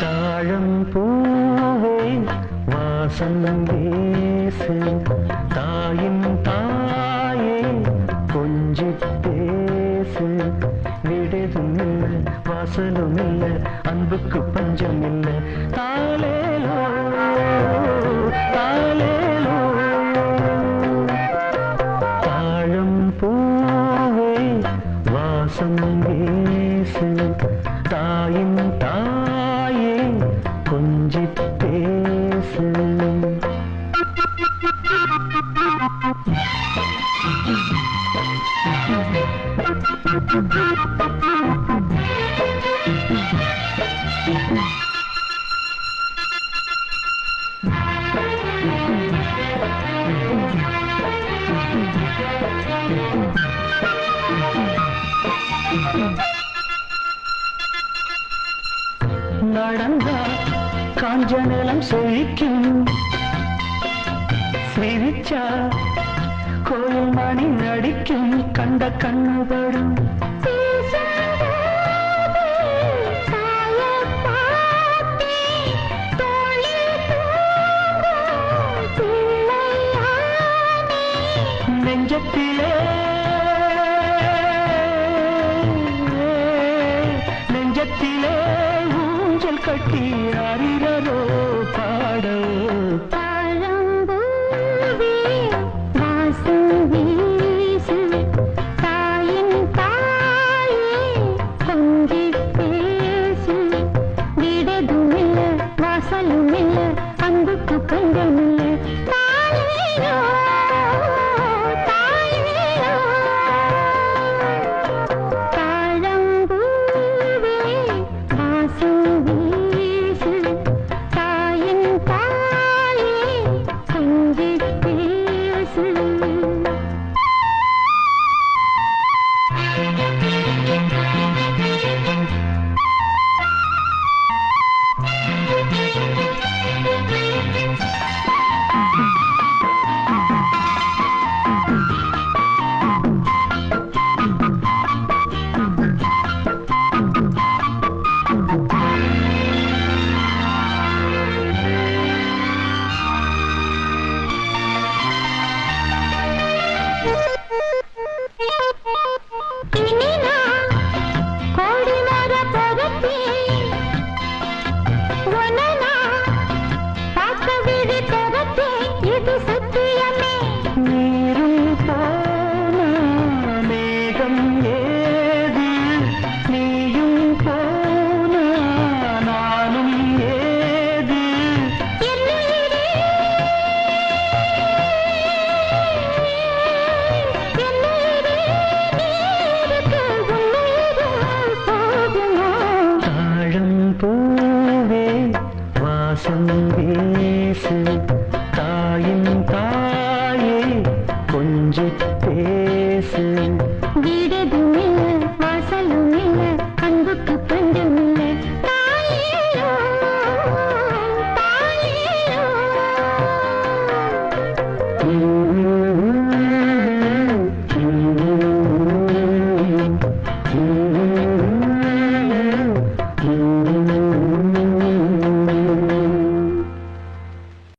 தாழம் பூவே வாசம் பேசு தாயின் தாயே கொஞ்சி பேசு. விடுதும் இல்லை வாசலும் இல்லை அன்புக்கு நடந்தா காஞ்ச நிலம் செழிக்கும். சிரிச்சா கோயில் மணி நடிக்கும் கண்ட கண்ணுபடும் நெஞ்சத்திலே நெஞ்சத்திலே ஊஞ்சல் கட்டி ಲಕ್ಷ್ಮೀ வீசு தாயின் தாயே கொஞ்சி பேசு வீடதும் இல்லை வாசலும் இல்லை அன்புக்கு பஞ்சம் Mm-hmm.